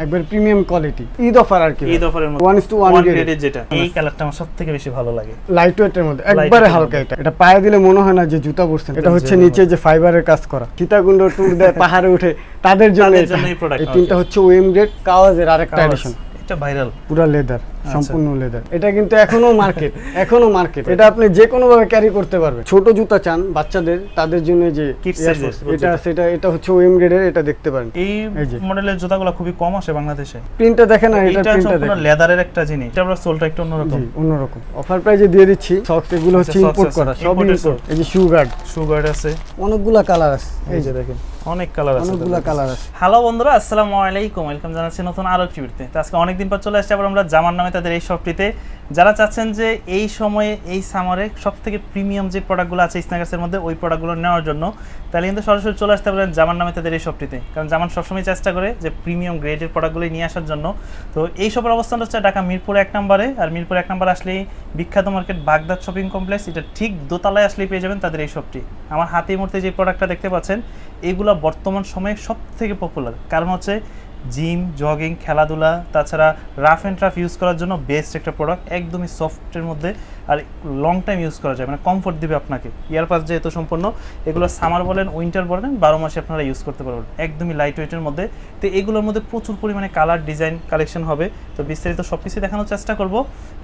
একবার premium quality Eid offer আর কি ঈদ অফারের মধ্যে। One is to one one গ্রেডের যেটা। এই কালারটা আমার সবথেকে বেশি ভালো লাগে। লাইট ওয়েটের মধ্যে। একবারে হালকা এটা। এটা পায়ে দিলে মনে হয় না যে জুতা পরছেন। এটা হচ্ছে নিচে যে ফাইবারের কাজ করা। সীতাকুণ্ড ট্যুর দেয় পাহাড়ে উঠে। তাদের জন্য এই প্রোডাক্ট এই তিনটা হচ্ছে ওএম গ্রেড কাওয়াজের আরেকটা এডিশন এটা ভাইরাল পুরো লেদার। সম্পূর্ণ লেদার এটা কিন্তু এখনও মার্কেট এখনও মার্কেট এটা আপনি যে কোনো ভাবে ক্যারি করতে পারবেন। ছোট জুতা চান বাচ্চাদের তাদের জন্য যে এটা সেটা এটা হচ্ছে ওয়েম গ্রেডের এটা দেখতে পারেন। এই মডেলের জুতাগুলো খুবই কম আসে বাংলাদেশে। প্রিন্টটা দেখেন আর এটা প্রিন্টটা দেখেন। লেদারের একটা জিনিস। এটা আমরা সোলটা একটু অন্যরকম। অন্যরকম। অফার প্রাইজে দিয়ে দিচ্ছি। সক্স এগুলো হচ্ছে socks ইম্পোর্ট করা সব ইম্পোর্ট এই যে শু গার্ড সুগার আছে। অনেকগুলা কালার আছে। এই যে দেখেন অনেক কালার আছে অনেকগুলা কালার। আছে। হ্যালো বন্ধুরা আসসালামু আলাইকুম। ওয়েলকাম জানাচ্ছি নতুন আরও একটি ভিডিওতে। আজকে অনেকদিন পর চলে আসছে আবার আমরা জামার নামে তাদের এই শপটিতে। যারা চাচ্ছেন যে এই সময়ে এই সামারে সব থেকে প্রিমিয়াম যে প্রোডাক্টগুলো আছে স্ন্যাকার্সের মধ্যে, ওই প্রোডাক্টগুলো নেওয়ার জন্য, তাহলে কিন্তু সরাসরি চলে আসতে পারেন জামার নামে তাদের এই শপটিতে। কারণ জামান সবসময় চেষ্টা করে যে প্রিমিয়াম গ্রেডের প্রোডাক্টগুলো নিয়ে আসার জন্য। তো এই সবের অবস্থান হচ্ছে ঢাকা মিরপুর এক নম্বরে। আর মিরপুর এক নম্বর আসলেই বিখ্যাত মার্কেট বাগদাদ শপিং কমপ্লেক্স। এটা ঠিক দোতলায় আসলেই পেয়ে যাবেন তাদের এই শপটি। আমার হাতে মুহূর্তে যে প্রোডাক্টটা দেখতে পাচ্ছেন, এগুলো বর্তমান সময়ে সব থেকে পপুলার কারণ হচ্ছে জিম, জগিং, খেলাধুলা, তাছাড়া রাফ অ্যান্ড টাফ ইউজ করার জন্য বেস্ট একটা প্রোডাক্ট, একদমই সফটের মধ্যে আর লং টাইম ইউজ করা যায় মানে কমফোর্ট দিবে আপনাকে। ইয়ারপাস যেহেতু সম্পূর্ণ, এগুলো সামার বলেন, উইন্টার বলেন, বারো মাসে আপনারা ইউজ করতে পারবেন, একদমই লাইট ওয়েটের মধ্যে। তো এগুলোর মধ্যে প্রচুর পরিমাণে কালার ডিজাইন কালেকশন হবে। তো বিস্তারিত সব কিছু দেখানোর চেষ্টা করব।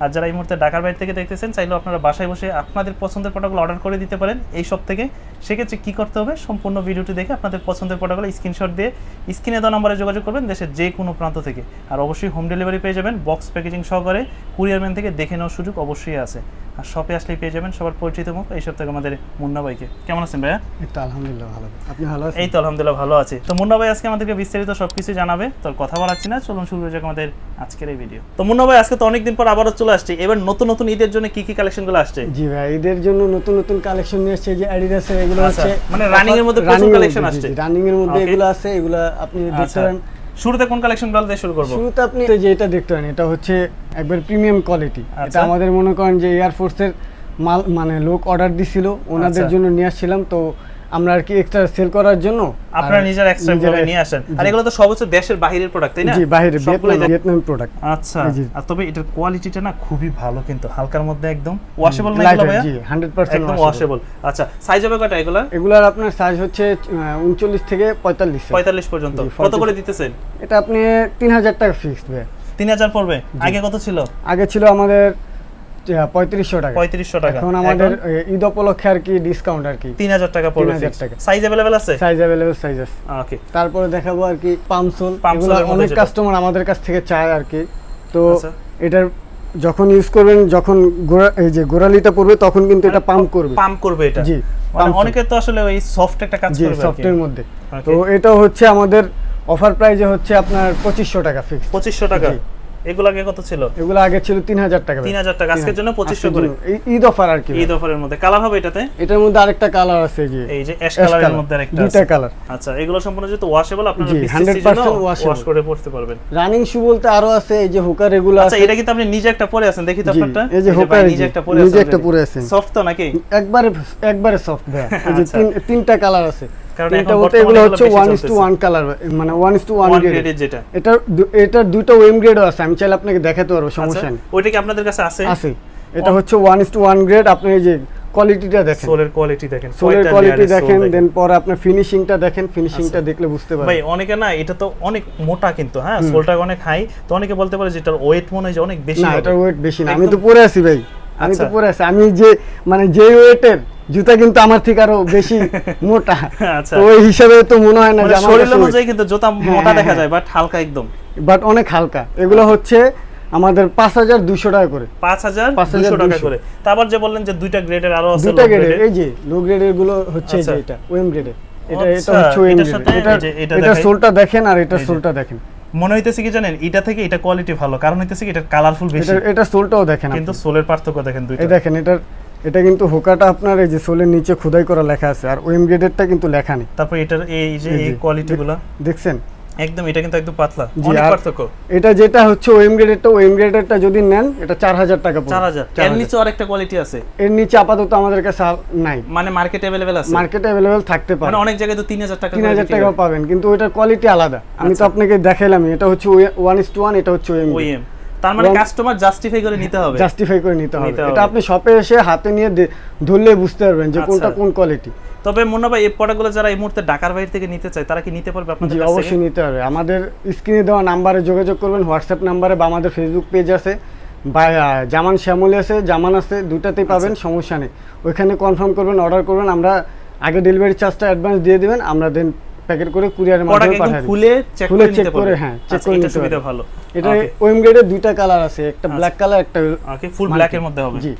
আর যারা এই মুহূর্তে ঢাকার বাইরে থেকে দেখতেছেন, চাইলেও আপনারা বাসায় বসে আপনাদের পছন্দের প্রোডাক্টগুলো অর্ডার করে দিতে পারেন এই সব থেকে। সেক্ষেত্রে কী করতে হবে? সম্পূর্ণ ভিডিওটি দেখে আপনাদের পছন্দের প্রোডাক্টগুলো স্ক্রিনশট দিয়ে স্ক্রিনে দেওয়া নম্বরে যোগাযোগ করবেন। দেশের যে কোনো প্রান্ত থেকে। আর অবশ্যই হোম ডেলিভারি পেয়ে যাবেন বক্স প্যাকেজিং সহকারে কুরিয়ার ম্যান থেকে দেখে নেওয়ার সুযোগ অবশ্যই আছে। আর শপে আসলেই পেয়ে যাবেন সবার পরিচিত মুখ এই সপ্তাহে আমাদের মুন্না ভাইকে। কেমন আছেন ভাইয়া? এই তো আলহামদুলিল্লাহ ভালো। আপনি ভালো আছেন? এই তো আলহামদুলিল্লাহ ভালো আছি। তো মুন্না ভাই আজকে আমাদেরকে বিস্তারিত সবকিছু জানাবে তোর কথা বলাচ্ছি না চলুন শুরু হয়ে যাক আমাদের আজকের এই ভিডিও তো মুন্না ভাই আজকে তো অনেকদিন পর আবারও চলে আসছে। এবার নতুন নতুন ঈদের জন্য কি কি কালেকশনগুলো আসছে? জি ভাই এদের জন্য নতুন নতুন কালেকশন নিয়ে এসেছে যে অ্যাডিডাসের এগুলো আচ্ছা, হচ্ছে মানে running এর মধ্যে প্রচুর কালেকশন আসছে। রানিং এর মধ্যে. এগুলো আছে এগুলো আপনি দেখতে আচ্ছা পারেন। শুরুতে কোন কালেকশনগুলো দিয়ে শুরু করব শুরুতে আপনি যে এটা দেখতে পারেন এটা হচ্ছে একবার প্রিমিয়াম কোয়ালিটি এটা আচ্ছা। আমাদের মনে করেন যে এয়ারফোর্সের মাল মানে লোক অর্ডার দিছিল ওনাদের আচ্ছা। জন্য নিয়ে আসছিলাম তো আমরা আর কি এক্সট্রা সেল করার জন্য আপনারা নিজের এক্সট্রা ভাবে নিয়ে আসেন। আর এগুলো তো সব হচ্ছে দেশের বাইরের প্রোডাক্ট তাই না? জি বাইরে সবগুলোই ভিয়েতনাম প্রোডাক্ট আচ্ছা। আর তবে এটার কোয়ালিটিটা না খুবই ভালো কিন্তু হালকার মধ্যে একদম ওয়াশেবল না এগুলো জি 100% একদম ওয়াশেবল আচ্ছা সাইজ হবে কয়টা এগুলা এগুলার আপনার সাইজ হচ্ছে উনচল্লিশ থেকে পঁয়তাল্লিশ। পঁয়তাল্লিশ পর্যন্ত। জি, কত করে দিতেছেন? এটা আপনি তিন হাজার টাকা ফিক্সড ভাই তিন হাজার পড়বে। আগে কত ছিল? আগে ছিল আমাদের পঁয়ত্রিশশো টাকা। পঁয়ত্রিশশো টাকা। এখন আমাদের ঈদ উপলক্ষে আর কি ডিসকাউন্ট আর কি। তিন হাজার টাকা পড়বে 3000 টাকা। সাইজ অ্যাভেলেবেল আছে? সাইজ অ্যাভেলেবল সাইজ আছে। ওকে তারপরে দেখাবো আর কি পামসোল এগুলো অনেক কাস্টমার আমাদের কাছ থেকে চায় আর কি। তো আচ্ছা। এটার যখন ইউজ করবেন যখন গোড়া এই যে গোড়ালিটা পড়বে তখন কিন্তু এটা পাম্প করবে। পাম্প করবে এটা? জি মানে অনেকে তো আসলে ওই সফট একটা কাজ করবে সফটের মধ্যে। তো এটা হচ্ছে আমাদের অফার প্রাইজে হচ্ছে আপনার পঁচিশশো টাকা ফিক্স পঁচিশশো টাকা। এগুলো আগে কত ছিল? এগুলো আগে ছিল তিন হাজার টাকা তিন হাজার টাকা। আজকের জন্য পঁচিশশো আজকের করে। ঈদ অফার আর কি ঈদ অফারের মধ্যে। কালার হবে এটাতে? এটার মধ্যে আরেকটা কালার আছে যে। এই যে অ্যাশ কালারের মধ্যে আরেকটা দুইটা কালার। আচ্ছা এগুলো সম্পূর্ণ যেহেতু ওয়াশেবল আপনারা জি, 100% ওয়াশ করে পড়তে পারবেন। রানিং শু বলতে আরও আছে এই যে হুকার এগুলো আচ্ছা আছে। এটা কিন্তু আপনি নিজে একটা পরে আছেন দেখি তো আপনারটা। এই যে হোকার নিজে একটা পরে নিজে একটা পরে আছেন। সফট তো নাকি? একবারে একবারে সফট ভাই এই যে আচ্ছা। তিন তিনটা কালার আছে। কারণ বলতে এগুলো হচ্ছে কালার মানে গ্রেড যেটা। এটার দু- এটার দুটো গ্রেডও আছে আমি চাইলে আপনাকে দেখাতে পারব আচ্ছা সমস্যা নেই। ওইটা কি আপনাদের কাছে আছে? আছে। এটা হচ্ছে one is to one grade আপনি যে কোয়ালিটিটা দেখেন। সোলের কোয়ালিটি দেখেন সোলের কোয়ালিটি দেখেন দেন পরে ফিনিশিংটা দেখেন ফিনিশিংটা দেখলে বুঝতে পারবেন। ভাই অনেকে না এটা তো অনেক মোটা কিন্তু হ্যাঁ? সোলটা অনেক হাই তো অনেকে বলতে পারে ওয়েট মনে হয় যে অনেক বেশি না এটার ওয়েট বেশি না আমি তো পরে আছি ভাই আমি তো আচ্ছা। পরে আছি। আমি যে মানে যে ওয়েটের জুতা কিন্তু আমার থেকে আরও বেশি মোটা। আচ্ছা। তো ওই হিসাবে তো মনে হয় না মানে যে শরীর অনুযায়ী কিন্তু জুতা হ্যাঁ, মোটা হ্যাঁ, দেখা হ্যাঁ। যায় বাট হালকা একদম। বাট অনেক হালকা। এগুলো হচ্ছে আমাদের পাঁচ হাজার দুশো টাকা করে। পাঁচ হাজার 5200 দুশো টাকা করে। তারপর যে বললেন যে দুইটা গ্রেডের আরও আছে low গ্রেডের এই যে লো গ্রেডেরগুলো হচ্ছে এই যে আচ্ছা। এটা ওয়েম গ্রেডের এটা এটা আচ্ছা, হচ্ছে এটার এটা এটা এটা সোলটা দেখেন আর এটা সোলটা দেখেন। মনে হইতেছে কি জানেন এটা থেকে এটা কোয়ালিটি ভালো। কারণ হইতেছে কি এটা কালারফুল বেশি। এটা এটা সোলটাও দেখেন কিন্তু সোলের পার্থক্য দেখেন দুইটা। দেখেন এটার এটা কিন্তু হোকাটা আপনার এই যে সোলের নিচে খোদাই করা লেখা আছে আর ওয়েম গ্রেডেরটা কিন্তু লেখা নেই। তারপর এটার এই যে এই এই যে, কোয়ালিটি গুলা দেখছেন? একদম এটা কিন্তু একদম পাতলা। অনেক পার্থক্য। এটা যেটা হচ্ছে ওএম গ্রেডেরটা ওএম গ্রেডেরটা যদি নেন এটা চার হাজার টাকা পড়বে। চার হাজার। চার এর নিচে আরেকটা কোয়ালিটি আছে। এর নিচে আপাতত আমাদের কাছে নাই। মানে মার্কেট অ্যাভেলেবেল আছে? মার্কেটে অ্যাভেলেবেল থাকতে পারে। মানে অনেক জায়গায় তো তিন হাজার টাকা তিন করে হাজার বিক্রি পাবেন কিন্তু ওটার কোয়ালিটি আলাদা। আমি তো আচ্ছা। আপনাকে দেখাইলাম এটা হচ্ছে ওয়ান ইস টু ওয়ান এটা হচ্ছে ওএম OEM তার মানে কাস্টমার জাস্টিফাই করে নিতে হবে। জাস্টিফাই করে নিতে হবে। এটা আপনি শপে এসে হাতে নিয়ে ধরলে বুঝতে পারবেন যে কোনটা আচ্ছা। কোন কোয়ালিটি তবে মুন্না ভাই এই প্রোডাক্টগুলো যারা এই মুহূর্তে ঢাকার বাইরে থেকে নিতে চায় তারা কি নিতে পারবে আপনাদের কাছ? অবশ্যই নিতে হবে। আমাদের স্ক্রিনে দেওয়া নাম্বারে যোগাযোগ করবেন হোয়াটসঅ্যাপ নাম্বারে বা আমাদের ফেসবুক পেজ আছে। বা জামান শ্যামলি আছে জামান আছে দুটাতেই পাবেন আচ্ছা। সমস্যা নেই। ওইখানে কনফার্ম করবেন অর্ডার করবেন আমরা আগে ডেলিভারি চার্জটা অ্যাডভান্স দিয়ে দিবেন আমরা দেন প্যাকেট করে কুরিয়ারের মাধ্যমে একদম খুলে চেক করে check করে, হ্যাঁ, check আচ্ছা, করে নিতে সুবিধা ভালো। এটা ওএম গ্রেডের দুইটা কালার আছে একটা ব্ল্যাক কালার একটা ওকে ফুল ব্ল্যাক এর মধ্যে হবে। জি।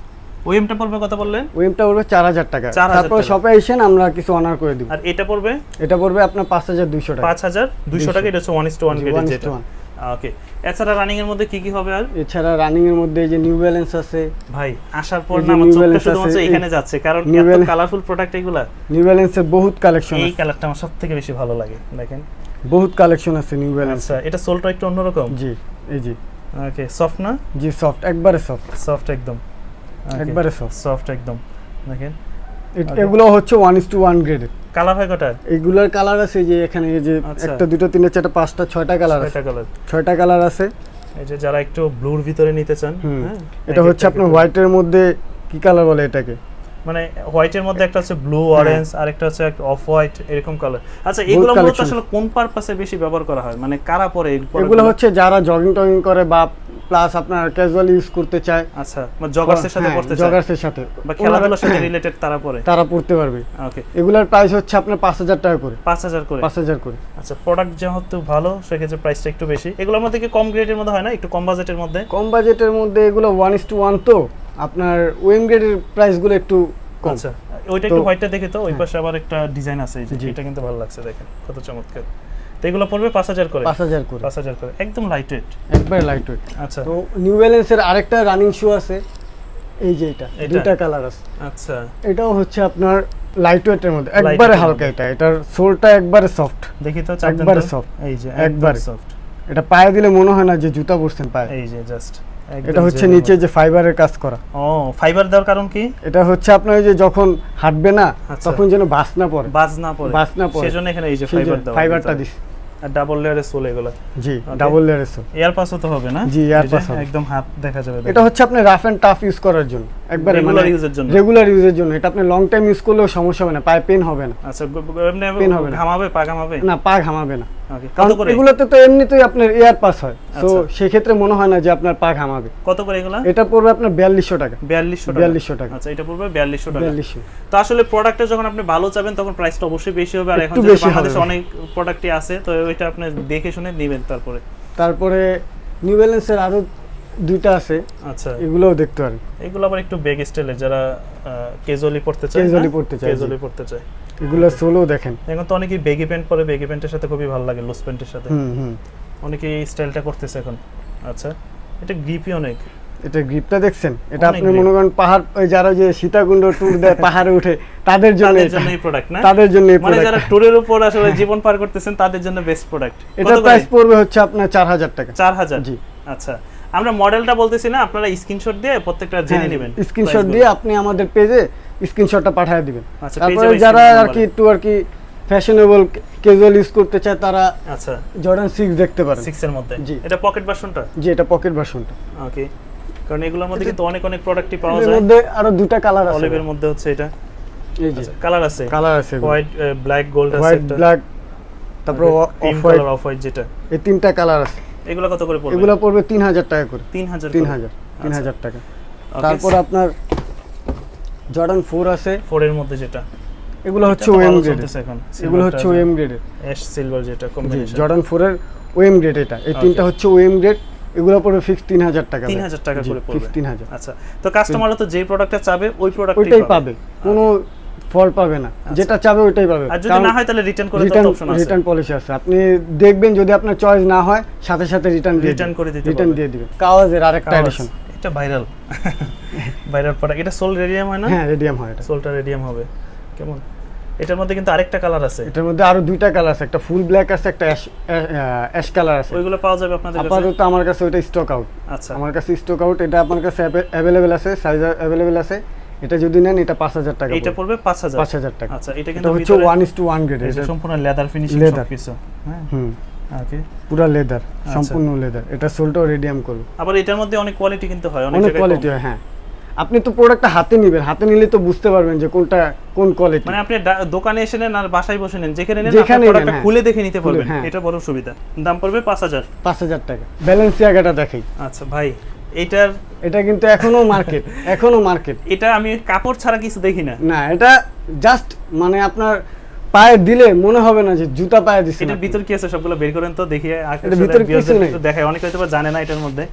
ওএমটা পড়বে কত বললেন? ওএমটা পড়বে চার হাজার টাকা। 4,000 তারপর শপে এসেন আমরা কিছু অনার করে দিব। আর এটা পড়বে? এটা পড়বে আপনার পাঁচ হাজার দুইশো টাকা। পাঁচ হাজার দুইশো টাকা এটা হচ্ছে ওয়ান ইস টু ওয়ান জি, গ্রেডের 1:1 যেটা। ওকে এছাড়া রানিং এর মধ্যে কি কি হবে আর? এছাড়া রানিং এর মধ্যে যে নিউ ব্যালেন্স আছে। ভাই আসার পর না আমার চোখটা শুধুমাত্র এখানে যাচ্ছে কারণ এত কালারফুল প্রোডাক্ট এগুলা। নিউ ব্যালেন্সের বহুত কালেকশন এই কালারটা আমার সব থেকে বেশি ভালো লাগে দেখেন। বহুত কালেকশন আছে নিউ ব্যালেন্স আচ্ছা এটা সোলটা একটু অন্যরকম? জি এই জি ওকে সফট না? জি সফট একবারে সফট সফট একদম। একবারে সফট সফট একদম দেখেন. এগুলো হচ্ছে ওয়ান ইস টু ওয়ান গ্রেডের কালার হয় কটা? এগুলোর কালার আছে যে এখানে যে আচ্ছা। একটা দুটো তিনটা চারটা পাঁচটা ছয়টা কালার আছে। ছয়টা কালার ছয়টা কালার আছে। এই যে যারা একটু ব্লুর ভিতরে নিতে চান। হ্যাঁ এটা হচ্ছে আপনার। হোয়াইটের মধ্যে কি কালার বলে এটাকে? মানে হোয়াইটের মধ্যে একটা হচ্ছে ব্লু অরেঞ্জ আর একটা হচ্ছে অফ হোয়াইট এরকম কালার আচ্ছা এগুলো মূলত আসলে কোন পারপাসে বেশি ব্যবহার করা হয়? মানে কারা পরে এগুলো হচ্ছে যারা জগিং টগিং করে বা প্লাস আপনার ক্যাজুয়াল ইউজ করতে চায়। আচ্ছা মানে জগার্সের সাথে পড়তে চায়। জগার্সের সাথে। বা খেলাধুলার সাথে রিলেটেড তারা পরে? তারা পড়তে পারবে। ওকে এগুলার প্রাইস হচ্ছে আপনার পাঁচ হাজার টাকা করে। পাঁচ হাজার করে? পাঁচ হাজার করে। আচ্ছা প্রোডাক্ট যেহেতু ভালো সেক্ষেত্রে প্রাইসটা একটু বেশি। এগুলোর মধ্যে কি কম গ্রেডের মধ্যে হয় না? একটু কম বাজেটের মধ্যে? কম বাজেটের মধ্যে এগুলো ওয়ান ইস টু ওয়ান তো। আপনার ওয়েম গ্রেডের প্রাইসগুলো একটু কম। আচ্ছা ওইটা একটু হোয়াইটটা দেখে তো ওই হ্যাঁ। পাশে আবার একটা ডিজাইন আছে যে এটা কিন্তু ভালো লাগছে দেখেন কত চমৎকার। তো এগুলো পড়বে পাঁচ হাজার করে। পাঁচ হাজার করে। পাঁচ হাজার করে একদম লাইট ওয়েট একবারে লাইট ওয়েট আচ্ছা। তো নিউ ব্যালেন্সের আরেকটা রানিং শু আছে এই যে এটা? দুইটা কালার আছে। আচ্ছা। এটাও হচ্ছে আপনার লাইট ওয়েটের মধ্যে একবারে হালকা এটা এটার সোলটা একবারে সফট দেখি তো একবারে soft। এই যে একবারে। একবারে। সফট এটা পায়ে দিলে মনে হয় না যে জুতা পরছেন পায়ে। এই যে জাস্ট এটা হচ্ছে নিচে যে ফাইবারের কাজ করা। ও ফাইবার দেওয়ার কারণ কি? এটা হচ্ছে আপনার ওই যে যখন হাঁটবে না আচ্ছা। তখন যেন বাস না পড়ে। বাজ না পড়ে। বাজ না পড়ে। সেজন্য এখানে এই যে ফাইবার দাও দেওয়া ফাইবারটা দিস আর ডাবল লেয়ারের সোল এগুলো। জি. ডাবল লেয়ারের সোল এয়ার পাসও তো হবে না? জি, এয়ার হবে। একদম হাত দেখা যাবে এটা হচ্ছে আপনি রাফ এন্ড টাফ ইউজ করার জন্য। একবারে use এর জন্য। রেগুলার ইউজের জন্য। এটা আপনি লং টাইম ইউজ করলেও সমস্যা হবে না পায়ে পেন হবে না। আচ্ছা এমনি Pain হবে না। ঘামাবে পা ঘামাবে? না পা ঘামাবে না। কারণ এগুলোতে তো এমনিতেই আপনার এয়ার পাস হয়। তো আচ্ছা। সেক্ষেত্রে মনে হয় না যে আপনার পা ঘামাবে। কত করে এগুলা? এটা পড়বে আপনার বিয়াল্লিশশো টাকা। বিয়াল্লিশশো টাকা। বিয়াল্লিশশো টাকা। আচ্ছা এটা পড়বে বিয়াল্লিশশো টাকা। বিয়াল্লিশশো। তো আসলে প্রোডাক্টটা যখন আপনি ভালো চাবেন তখন প্রাইসটা অবশ্যই বেশি হবে। আর এখন বাংলাদেশে অনেক প্রোডাক্টই আছে তো ওইটা আপনি দেখে শুনে নেবেন তারপরে। তারপরে নিউ ব্যালেন্সের আরও দুইটা আছে। আচ্ছা। এগুলোও দেখতে পারেন। এগুলো আবার একটু বেগ স্টাইলের যারা ক্যাজুয়ালি পড়তে চায় Casually পড়তে চায়, জি। ক্যাজুয়ালি পড়তে চায়। এগুলো সোলো দেখেন। এখন তো অনেকেই বেগি প্যান্ট পরে বেগি প্যান্টের সাথে খুবই ভালো লাগে লুজ প্যান্টের সাথে। হুম হুম। অনেকেই এই স্টাইলটা করতেছে এখন। আচ্ছা এটা গ্রিপি অনেক। এটা গ্রিপটা দেখছেন? এটা আপনি মনে করেন পাহাড় ওই যারা যে সীতাকুণ্ড ট্যুর দেয় পাহাড়ে উঠে তাদের জন্য এই প্রোডাক্ট না? তাদের জন্য এই মানে যারা ট্যুরের উপর আসলে জীবন পার করতেছেন তাদের জন্য বেস্ট প্রোডাক্ট এটা প্রাইস পড়বে হচ্ছে আপনার চার হাজার টাকা। চার হাজার? জি। আচ্ছা। আমরা মডেলটা বলতেছি না আপনারা স্ক্রিনশট দিয়ে প্রত্যেকটা জেনে নেবেন স্ক্রিনশট হ্যাঁ, দিয়ে আপনি আমাদের পেজে স্ক্রিনশটটা পাঠিয়ে দিবেন। আচ্ছা, তারপরে যারা আর কি। একটু আর কি ফ্যাশনেবল ক্যাজুয়াল ইউজ করতে চায় তারা আচ্ছা। জর্ডান সিক্স দেখতে পারেন। সিক্স এর মধ্যে? জি। এটা পকেট ভার্সনটা যে এটা পকেট ভার্সনটা ওকে কারণ এগুলোর মধ্যে কিন্তু অনেক অনেক প্রোডাক্টই পাওয়া যায়। এর মধ্যে আরও দুটা কালার আছে। অলিভের মধ্যে হচ্ছে এটা। এই যে। কালার আছে। কালার আছে হোয়াইট ব্ল্যাক গোল্ড আছে হোয়াইট ব্ল্যাক তারপর অফ হোয়াইট অফ হোয়াইট যেটা। এই তিনটা কালার আছে। এগুলো কত করে পড়বে? এগুলো পড়বে তিন হাজার টাকা করে। তিন হাজার তিন হাজার তিন আচ্ছা। হাজার টাকা। তারপর আপনার জর্ডান ফোর আছে। ফোর এর মধ্যে যেটা। এগুলো হচ্ছে ওএম গ্রেড এগুলো হচ্ছে ওএম গ্রেডের অ্যাশ সিলভার যেটা কম্বিনেশন জর্ডান ফোরের ওএম গ্রেড এটা। এই তিনটা হচ্ছে ওএম গ্রেড এগুলো পড়বে ফিক্স তিন হাজার টাকা তিন হাজার টাকা করে পড়বে। ফিক্স তিন হাজার। আচ্ছা। তো কাস্টমাররা তো যে প্রোডাক্টটা চাবে ওই প্রোডাক্টই ওইটাই পাবে। কোনো ফল পাবে না। যেটা চাবে ওইটাই পাবে। আর যদি না হয় তাহলে রিটার্ন করে রিটার্ন দেওয়ার অপশন আছে। রিটার্ন পলিসি আছে। আপনি দেখবেন যদি আপনার চয়েস না হয় সাথে সাথে রিটার্ন দিয়ে Return করে দিতে রিটার্ন দিয়ে দিবেন। কাওয়াজের আরেকটা। এডিশন এটা ভাইরাল ভাইরাল প্রোডাক্ট এটা সোল রেডিয়াম হয় না? হ্যাঁ রেডিয়াম হয় এটা। সোলটা রেডিয়াম হবে। কেমন? এটার মধ্যে কিন্তু আরেকটা কালার আছে। এটার মধ্যে আরও দুইটা কালার আছে। একটা ফুল ব্ল্যাক আছে একটা অ্যাশ কালার আছে। ওইগুলো পাওয়া যাবে আপনাদের কাছে? আপাতত আমার কাছে ওইটা স্টক আউট আচ্ছা। আমার কাছে স্টক আউট এটা আপনার কাছে অ্যাভেলেবেল আছে সাইজ অ্যাভেলেবেল আছে। এটা যদি নেন এটা পাঁচ হাজার টাকা এইটা পড়বে পাঁচ হাজার। পাঁচ হাজার টাকা। আচ্ছা এটা এটা কিন্তু হচ্ছে one is to one grade এই যে সম্পূর্ণ লেদার ফিনিশিং Leather। সবকিছু হ্যাঁ? হুম। ওকে পুরো লেদার। সম্পূর্ণ লেদার এটা সোলটাও রেডিয়াম করবে আবার এটার মধ্যে অনেক কোয়ালিটি কিন্তু হয় অনেক। কোয়ালিটি হয় হ্যাঁ। আপনি তো প্রোডাক্টটা হাতে নেবেন হাতে নিলে তো বুঝতে পারবেন যে কোনটা কোন কোয়ালিটি মানে আপনি দোকানে এসে নেন আর বাসায় বসে নেন যেখানে নেন আপনি প্রোডাক্টটা হ্যাঁ। খুলে দেখে নিতে পারবেন হ্যাঁ। এটা বড় সুবিধা। দাম পড়বে পাঁচ হাজার। পাঁচ হাজার টাকা। ব্যালেন্সিয়াগাটা দেখাই। আচ্ছা ভাই এটার এটা কিন্তু এখনও মার্কেট এখনও মার্কেট এটা আমি কাপড় ছাড়া কিছু দেখি না। না এটা জাস্ট মানে আপনার পায়ে দিলে মনে হবে না যে জুতা পায়ে দিচ্ছে এটার ভিতর কি আছে সবগুলো বের করেন তো দেখি এটার ভিতরে কিছু নেই। দেখায়। অনেকে হয়তো জানে না এটার মধ্যে।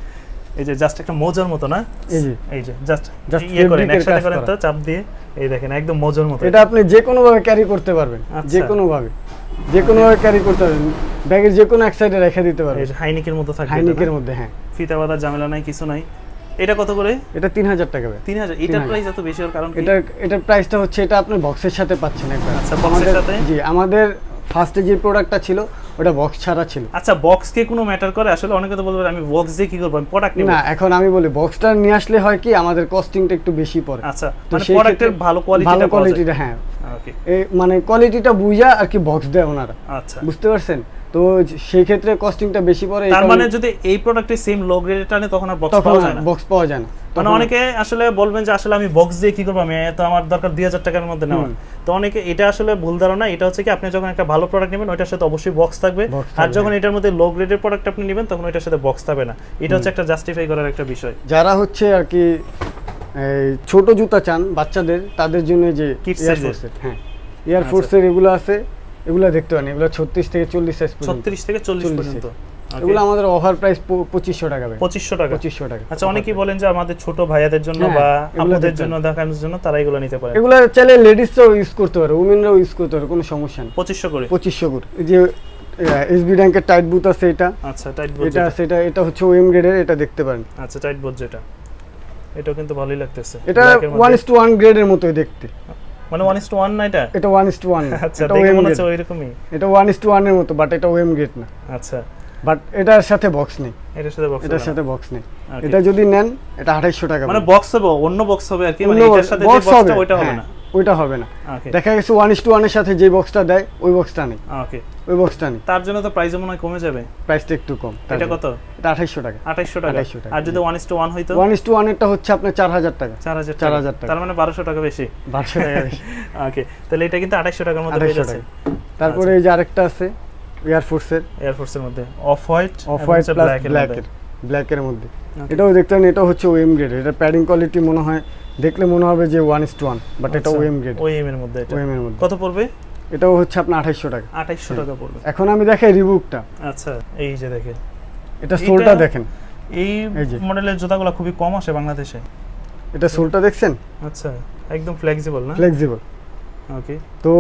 এই যে জাস্ট একটা মোজার মতো না? এই যে। এই যে জাস্ট Just ইয়ে করেন একসাথে করেন তো চাপ দিয়ে। এই দেখেন একদম মোজার মতো। এটা আপনি যে কোনো ভাবে ক্যারি করতে পারবেন আচ্ছা। যে কোনো ভাবে যে কোনো ক্যারি করতে পারবেন। ব্যাগের যে কোনো এক সাইডে রেখে দিতে পারবেন। হাইনিকের মতো থাকবে হাইনিকের এটা মধ্যে হ্যাঁ। ফিতা বাঁধার ঝামেলা নাই কিছু নাই। এটা কত করে? এটা তিন হাজার টাকা করে তিন হাজার? এটার প্রাইস এত বেশি হওয়ার কারণ কি? এটার এটার প্রাইসটা হচ্ছে এটা আপনি বক্সের সাথে পাচ্ছেন একবার। আচ্ছা, বক্সের সাথে? জি আমাদের ফার্স্টে যে প্রোডাক্টটা ছিল ওটা বক্স ছাড়া ছিল। আচ্ছা বক্স কে কোনো ম্যাটার করে? আসলে অনেকে তো বলবে আমি বক্স দিয়ে কি করব? আমি প্রোডাক্ট নিব? না এখন আমি বলি বক্সটা নিয়ে আসলে হয় কি আমাদের কস্টিংটা একটু বেশি পড়ে। আচ্ছা মানে প্রোডাক্টের ভালো কোয়ালিটি ভালো কোয়ালিটিটা হ্যাঁ। ওকে এই মানে কোয়ালিটিটা বুঝা আর কি বক্স দেয় ওনারা। আচ্ছা। বুঝতে পারছেন? তো সেই ক্ষেত্রে কস্টিংটা বেশি পড়ে তার মানে যদি এই প্রোডাক্টের সেম লো গ্রেডের টানে তখন আর বক্স পাওয়া যায় না। বক্স পাওয়া যায় না। মানে অনেকে আসলে বলবেন যে আসলে আমি বক্স দিয়ে কি করব? আমি তো আমার দরকার দুই হাজার টাকার মধ্যে নেওয়া। তো অনেকে এটা আসলে ভুল ধারণা। এটা হচ্ছে কি আপনি যখন একটা ভালো প্রোডাক্ট নেবেন ওইটার সাথে অবশ্যই বক্স থাকবে। আর যখন। এটার মধ্যে লো গ্রেডের প্রোডাক্ট আপনি নেবেন তখন ওইটার সাথে বক্স থাকবে না। এটা হচ্ছে একটা জাস্টিফাই করার একটা বিষয়। যারা হচ্ছে আর কি ছোট জুতা চান বাচ্চাদের তাদের জন্য যে এয়ার হ্যাঁ। এয়ার ফোর্সের এগুলো আছে। এগুলো দেখতে পারেন এগুলো ছত্রিশ থেকে চল্লিশ সাইজ ছত্রিশ থেকে চল্লিশ 40 পর্যন্ত। এগুলো আমাদের অফার প্রাইস পঁচিশশো টাকা পঁচিশশো টাকা। পঁচিশশো টাকা। আচ্ছা অনেকেই বলেন যে আমাদের ছোট ভাইয়াদের জন্য হ্যাঁ, বা দেখতে জন্য দেখানোর জন্য তারা এগুলো নিতে পারে। এগুলো চাইলে লেডিসরাও ইউজ করতে পারে উমেনরাও ইউজ করতে পারে কোনো সমস্যা নেই। পঁচিশশো করে? পঁচিশশো করে। এই যে এসবি ব্যাংকের টাইট বুথ আছে এটা। আচ্ছা টাইট এটা বোঝ আছে এটা এটা হচ্ছে ওএম গ্রেডের এটা দেখতে পারেন। আচ্ছা টাইট বোঝ যেটা। এটাও কিন্তু ভালোই লাগতেছে। এটা। ওয়ান ইস টু ওয়ান গ্রেডের মতোই দেখতে। মানে ওয়ান ইস টু ওয়ান না এটা? এটা ওয়ান ইস টু ওয়ান আচ্ছা দেখে মনে হচ্ছে ওইরকমই। এটা ওয়ান ইস টু ওয়ানের মতো বাট এটা ওএম গেট না। আচ্ছা। বাট এটার সাথে বক্স নেই। এটার সাথে বক্স এটার সাথে বক্স নেই। এটা যদি নেন এটা 2800 টাকা মানে বক্স হবে অন্য বক্স হবে আর কি? মানে এটার সাথে যে বক্সটা ওইটা হবে হ্যাঁ, না। ওইটা হবে না। দেখা গেছে ওয়ান ইস টু ওয়ানের সাথে যে বক্সটা দেয় ওই বক্সটা নেই। ওকে ওই বক্সটা নেই। তার জন্য তো প্রাইস মনে হয় কমে যাবে? প্রাইসটা একটু কম। এটা কত? এটা আঠাইশশো টাকা। আঠাইশশো টাকা। 2800 টাকা, আর যদি ওয়ান ইস টু ওয়ান হইতো? ওয়ান ইস টু ওয়ান ওয়ানেরটা হচ্ছে আপনার চার হাজার টাকা। চার হাজার 4000 টাকা। তার মানে বারোশো টাকা বেশি। বারোশো টাকা বেশি। ওকে তাহলে এটা কিন্তু আঠাইশশো টাকার মধ্যে পেয়ে যাচ্ছে। তারপরে এই যে আরেকটা আছে এয়ারফোর্সের এয়ারফোর্সের মধ্যে। Off white off white plus ব্ল্যাকের ব্ল্যাকের মধ্যে। এটাও দেখতে পারেন এটাও হচ্ছে ওএম গ্রেড এটা প্যাডিং কোয়ালিটি মনে হয় দেখলে মনে হবে যে one is to one but এটা ওএম গ্রেড ওএম এর মধ্যে এটা। ওএম এর মধ্যে। কত পড়বে? এটাও হচ্ছে আপনার আঠাইশশো টাকা। আঠাইশশো টাকা পড়বে। এখন আমি দেখাই রিবুকটা আচ্ছা এই যে দেখেন। এটা এটা- সোলটা দেখেন। এই এই মডেলের জুতাগুলো খুবই কম আসে বাংলাদেশে। এটা সোলটা দেখছেন? আচ্ছা একদম ফ্লেক্সিবল না? ফ্লেক্সিবল ওকে তো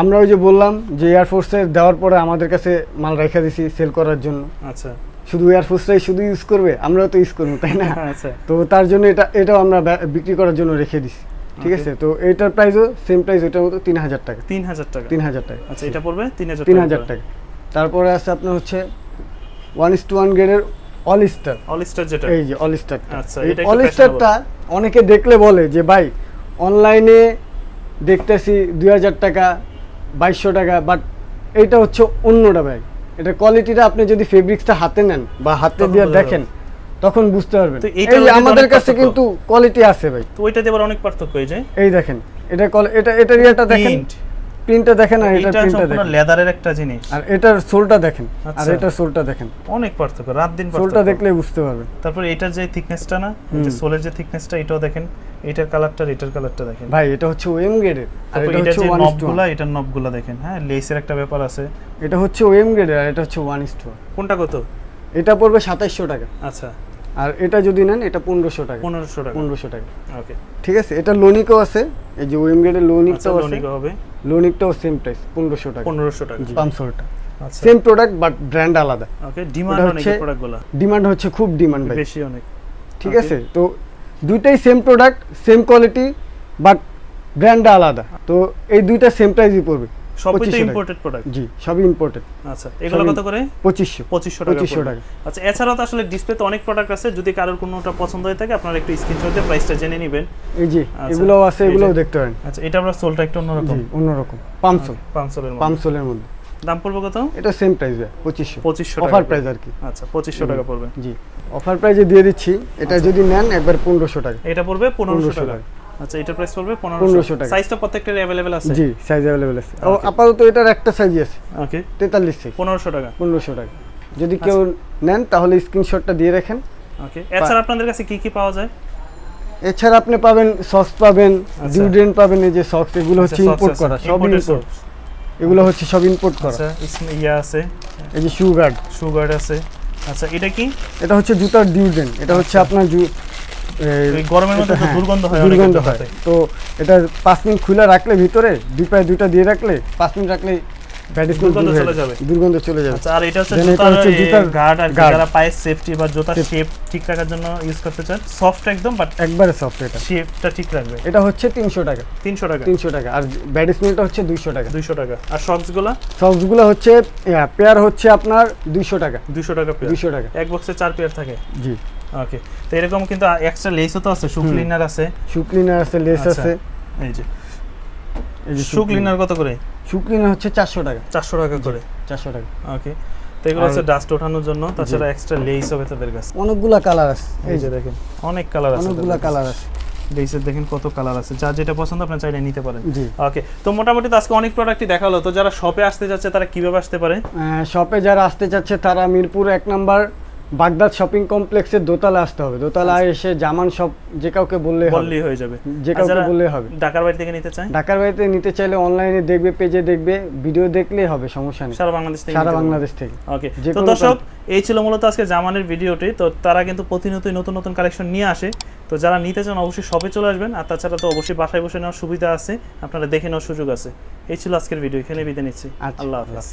আমরা ওই যে বললাম যে এয়ারফোর্সের দেওয়ার পরে আমাদের কাছে মাল রেখে দিছি সেল করার জন্য। আচ্ছা। শুধু এয়ারফোর্সটাই শুধু ইউজ করবে আমরাও তো ইউজ করব তাই না? আচ্ছা। তো তার জন্য এটা এটাও আমরা বিক্রি করার জন্য রেখে দিছি। ঠিক আছে? তো এটার প্রাইসও সেম প্রাইস ওটার মতো তিন হাজার টাকা। তিন হাজার টাকা। তিন হাজার টাকা। আচ্ছা এটা পড়বে তিন হাজার তিন হাজার টাকা। তারপরে আছে আপনার হচ্ছে ওয়ান ইস টু ওয়ান গ্রেডের অল স্টার অল স্টার যেটা। এই যে অল স্টার আচ্ছা, অল স্টারটা অনেকে দেখলে বলে যে ভাই অনলাইনে দেখতেছি দুই হাজার টাকা বাইশশো টাকা বাট এটা হচ্ছে অন্যটা ব্যাগ এটা কোয়ালিটিটা আপনি যদি ফেব্রিক্সটা হাতে নেন বা হাতে দিয়ে দেখেন তখন বুঝতে পারবেন। এই আমাদের কাছে কিন্তু কোয়ালিটি আছে ভাই। তো ওইটাতে আবার অনেক পার্থক্য হয়ে যায় এই দেখেন এটা এটা এটা এটার ইয়েটা দেখেন। প্রিন্টটা দেখেন আর এটা প্রিন্টটা দেখেন। লেদারের একটা জিনিস। আর এটার সোলটা দেখেন আর আচ্ছা। এটার সোলটা দেখেন। অনেক পার্থক্য রাত দিন সোলটা দেখলে বুঝতে পারবেন। তারপর এটার যে থিকনেসটা না যে সোলের যে থিকনেসটা এটাও দেখেন। এটার কালারটা এটার কালারটা দেখেন। ভাই এটা হচ্ছে ওএম গ্রেডের আর এটা হচ্ছে যে ওয়ান ইস টু নবগুলা এটার নবগুলা দেখেন। হ্যাঁ লেসের একটা ব্যাপার আছে। এটা হচ্ছে ওএম গ্রেডের আর এটা হচ্ছে ওয়ান ইস টু কোনটা কত? এটা পড়বে সাতাইশশো টাকা। আচ্ছা। আর এটা যদি নেন এটা পনেরোশো টাকা। পনেরোশো টাকা। পনেরোশো টাকা। ওকে। ঠিক আছে এটা লোনিকও আছে এই যে ওএম গ্রেডের আচ্ছা লোনিকটাও আছে হবে। লোনিকটাও সেম প্রাইস পনেরোশো টাকা। পনেরোশো টাকা। পামসোলটা আচ্ছা। সেম প্রোডাক্ট বাট ব্র্যান্ড আলাদা। ওকে ডিমান্ড অনেক হচ্ছে- প্রোডাক্টগুলো ডিমান্ড হচ্ছে খুব ডিমান্ড ভাই। বেশি অনেক। ঠিক আছে তো দুইটাই same product same quality but brand আলাদা। তো এই দুইটা সেম প্রাইসই পড়বে। সবই তো ইম্পোর্টেড প্রোডাক্ট জি সবই ইম্পোর্টেড আচ্ছা এগুলো কত করে? পঁচিশশো। পঁচিশশো টাকা পঁচিশশো পড়বে। টাকা। আচ্ছা এছাড়াও তো আসলে ডিসপ্লেতে অনেক প্রোডাক্ট আছে। যদি কারোর কোনোটা পছন্দ হয়ে থাকে আপনারা একটু স্ক্রিনশট দিয়ে প্রাইসটা জেনে নেবেন। এই যে আচ্ছা, এগুলোও আছে এগুলোও দেখতে পারেন। আচ্ছা এটা আমরা সোলটা একটু অন্যরকম। অন্যরকম। পামসোল মধ্যে। পামসোলের মধ্যে। দাম পড়বে কত? এটা সেম প্রাইস পঁচিশশো। পঁচিশশো অফার প্রাইস আর কি। আচ্ছা পঁচিশশো টাকা পড়বে। জি অফার প্রাইসে দিয়ে দিচ্ছি। এটা যদি নেন একবার পনেরোশো টাকা। এটা পড়বে পনেরোশো 1500 টাকা। আচ্ছা এটার প্রাইস পড়বে 1500 পনেরোশো টাকা। অ্যাভেলেবেল আছে? জি সাইজ অ্যাভেলেবেল আছে। ও আপাতত এটার একটা সাইজই আছে। ওকে তেতাল্লিশ সাইজ পনেরোশো টাকা। পনেরোশো টাকা। যদি কেউ নেন তাহলে স্ক্রিনশটটা দিয়ে রাখেন। ওকে এছাড়া আপনাদের কাছে কি কি পাওয়া যায়? এছাড়া আপনি পাবেন সক্স পাবেন আচ্ছা। ডিউড্রেন্ট পাবেন এই যে সক্স এগুলো হচ্ছে আচ্ছা, ইম্পোর্ট করা সব ইম্পোর্ট এগুলো হচ্ছে সব ইম্পোর্ট করা। আচ্ছা ইয়া আছে। এই যে শু গার্ড সুগার আছে। আচ্ছা এটা কি? এটা হচ্ছে জুতার ডিউড্রেন্ট এটা হচ্ছে আপনার গরমের মধ্যে হ্যাঁ, দুর্গন্ধ হয় দুর্গন্ধ হয়। তো এটা পাঁচ মিনিট খুলে রাখলে ভিতরে দুই পায়ে দুইটা দিয়ে রাখলে পাঁচ মিনিট রাখলে দুর্গন্ধ চলে যাবে। যাবে। দুর্গন্ধ চলে যাবে। আচ্ছা আর এটা হচ্ছে জুতার গার্ড আর যারা পায়ের সেফটি বা জুতার শেপ ঠিক রাখার জন্য ইউজ করতে চান। সফট একদম বাট একবারে সফট এটা। শেপটা ঠিক রাখবে। এটা হচ্ছে তিনশো টাকা। তিনশো টাকা। তিনশো টাকা। আর ব্যাড স্মেলটা হচ্ছে দুইশো টাকা। দুইশো টাকা। আর শক্সগুলা সক্সগুলো হচ্ছে পেয়ার হচ্ছে আপনার দুইশো টাকা। দুইশো টাকা পেয়ার দুইশো টাকা। এক বক্সে চার পেয়ার থাকে। জি। ওকে তো এরকম কিন্তু এক্সট্রা লেসও তো আছে শু ক্লিনার আছে। শু ক্লিনার আছে লেস আচ্ছা। আছে। এই যে। এই যে শু ক্লিনার কত করে? শু ক্লিনার হচ্ছে চারশো টাকা। চারশো টাকা করে? চারশো টাকা। ওকে তো এগুলো হচ্ছে ডাস্ট ওঠানোর জন্য তাছাড়া এক্সট্রা লেস হবে তাদের কাছে। অনেকগুলা কালার আছে। এই যে দেখেন অনেক কালার আছে অনেকগুলা কালার আছে। লেসের দেখেন কত কালার আছে। যার যেটা পছন্দ আপনি চাইলে নিতে পারেন। ওকে তো মোটামুটি আজকে অনেক প্রোডাক্টই দেখা হলো তো যারা শপে আসতে যাচ্ছে তারা কীভাবে আসতে পারে? শপে যারা আসতে চাচ্ছে তারা মিরপুর এক নাম্বার বাগদাদ শপিং কমপ্লেক্সের দোতলা আসতে হবে। দোতলায় এসে জামান শপ যে কাউকে বললে বললেই হয়ে যাবে। যে কাউকে বললে হবে। ঢাকার বাড়ি থেকে নিতে চায়? ঢাকার বাড়িতে নিতে চাইলে অনলাইনে দেখবে পেজে দেখবে ভিডিও দেখলেই হবে সমস্যা নেই। সারা বাংলাদেশ থেকে সারা বাংলাদেশ থেকে। ওকে তো দর্শক এই ছিল মূলত আজকে জামানের ভিডিওটি। তো তারা কিন্তু প্রতিনিয়তই নতুন নতুন কালেকশন নিয়ে আসে। তো যারা নিতে চান অবশ্যই শপে চলে আসবেন। আর তাছাড়া তো অবশ্যই বাসায় বসে নেওয়ার সুবিধা আছে। আপনারা দেখে নেওয়ার সুযোগ আছে। এই ছিল আজকের ভিডিও। এখানে বিদায় নিচ্ছি। আচ্ছা। আল্লাহ হাফেজ।